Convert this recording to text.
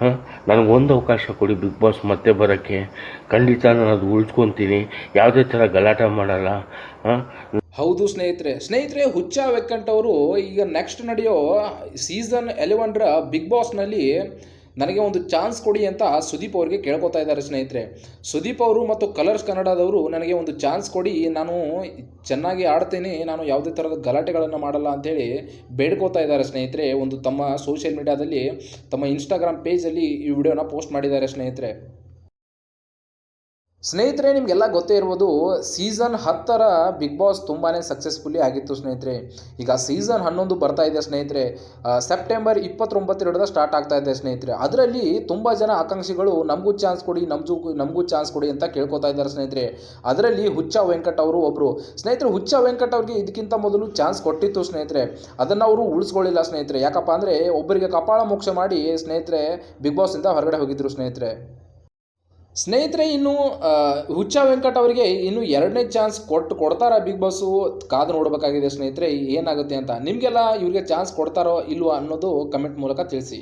ಹಾಂ? ನನಗೆ ಒಂದು ಅವಕಾಶ ಕೊಡಿ ಬಿಗ್ ಬಾಸ್ ಮತ್ತೆ ಬರೋಕ್ಕೆ. ಖಂಡಿತ ನಾನು ಅದು ಉಳಿಸ್ಕೊತೀನಿ. ಯಾವುದೇ ಥರ ಗಲಾಟೆ ಮಾಡಲ್ಲ. ಹಾಂ? ಹೌದು ಸ್ನೇಹಿತರೆ. ಸ್ನೇಹಿತರೆ, ಹುಚ್ಚ ವೆಕ್ಕಂಟವರು ಈಗ ನೆಕ್ಸ್ಟ್ ನಡೆಯೋ ಸೀಸನ್ ಎಲೆವನ್ರ ಬಿಗ್ ಬಾಸ್ನಲ್ಲಿ ನನಗೆ ಒಂದು ಚಾನ್ಸ್ ಕೊಡಿ ಅಂತ ಸುದೀಪ್ ಅವರಿಗೆ ಕೇಳ್ಕೊತಾ ಇದ್ದಾರೆ ಸ್ನೇಹಿತರೆ. ಸುದೀಪ್ ಅವರು ಮತ್ತು ಕಲರ್ಸ್ ಕನ್ನಡದವರು ನನಗೆ ಒಂದು ಚಾನ್ಸ್ ಕೊಡಿ, ನಾನು ಚೆನ್ನಾಗಿ ಆಡ್ತೀನಿ, ನಾನು ಯಾವುದೇ ಥರದ ಗಲಾಟೆಗಳನ್ನು ಮಾಡಲ್ಲ ಅಂಥೇಳಿ ಬೇಡ್ಕೋತಾ ಇದ್ದಾರೆ ಸ್ನೇಹಿತರೆ. ಒಂದು ತಮ್ಮ ಸೋಷಿಯಲ್ ಮೀಡಿಯಾದಲ್ಲಿ ತಮ್ಮ ಇನ್ಸ್ಟಾಗ್ರಾಮ್ ಪೇಜಲ್ಲಿ ಈ ವಿಡಿಯೋನ ಪೋಸ್ಟ್ ಮಾಡಿದ್ದಾರೆ ಸ್ನೇಹಿತರೆ. ಸ್ನೇಹಿತರೆ, ನಿಮಗೆಲ್ಲ ಗೊತ್ತೇ ಇರ್ಬೋದು ಸೀಸನ್ ಹತ್ತರ ಬಿಗ್ ಬಾಸ್ ತುಂಬಾ ಸಕ್ಸಸ್ಫುಲ್ಲಿ ಆಗಿತ್ತು ಸ್ನೇಹಿತರೆ. ಈಗ ಸೀಸನ್ ಹನ್ನೊಂದು ಬರ್ತಾ ಇದೆ ಸ್ನೇಹಿತರೆ. ಸೆಪ್ಟೆಂಬರ್ ಇಪ್ಪತ್ತೊಂಬತ್ತೆರಡರ ಸ್ಟಾರ್ಟ್ ಆಗ್ತಾ ಇದೆ ಸ್ನೇಹಿತರೆ. ಅದರಲ್ಲಿ ತುಂಬ ಜನ ಆಕಾಂಕ್ಷಿಗಳು ನಮಗೂ ಚಾನ್ಸ್ ಕೊಡಿ ನಮಗೂ ನಮಗೂ ಚಾನ್ಸ್ ಕೊಡಿ ಅಂತ ಕೇಳ್ಕೊತಾ ಇದ್ದಾರೆ ಸ್ನೇಹಿತರೆ. ಅದರಲ್ಲಿ ಹುಚ್ಚ ವೆಂಕಟ್ ಅವರು ಒಬ್ಬರು ಸ್ನೇಹಿತರೆ, ಹುಚ್ಚ ವೆಂಕಟ್ ಅವ್ರಿಗೆ ಇದಕ್ಕಿಂತ ಮೊದಲು ಚಾನ್ಸ್ ಕೊಟ್ಟಿತ್ತು ಸ್ನೇಹಿತರೆ. ಅದನ್ನು ಅವರು ಉಳಿಸ್ಕೊಳ್ಳಿಲ್ಲ ಸ್ನೇಹಿತರೆ. ಯಾಕಪ್ಪ ಅಂದರೆ ಒಬ್ಬರಿಗೆ ಕಪಾಳ ಮೋಕ್ಷ ಮಾಡಿ ಸ್ನೇಹಿತರೆ ಬಿಗ್ ಬಾಸ್ ಬಾಸಿಂದ ಹೊರಗಡೆ ಹೋಗಿದ್ರು ಸ್ನೇಹಿತರೆ. ಸ್ನೇಹಿತರೆ, ಇನ್ನು ಹುಚ್ಚ ವೆಂಕಟ್ ಅವರಿಗೆ ಇನ್ನು ಎರಡನೇ ಚಾನ್ಸ್ ಕೊಟ್ಟು ಕೊಡ್ತಾರಾ ಬಿಗ್ ಬಾಸು ಕಾದು ನೋಡಬೇಕಾಗಿದೆ ಸ್ನೇಹಿತರೆ, ಏನಾಗುತ್ತೆ ಅಂತ. ನಿಮಗೆಲ್ಲ ಇವರಿಗೆ ಚಾನ್ಸ್ ಕೊಡ್ತಾರೋ ಇಲ್ವೋ ಅನ್ನೋದು ಕಮೆಂಟ್ ಮೂಲಕ ತಿಳಿಸಿ.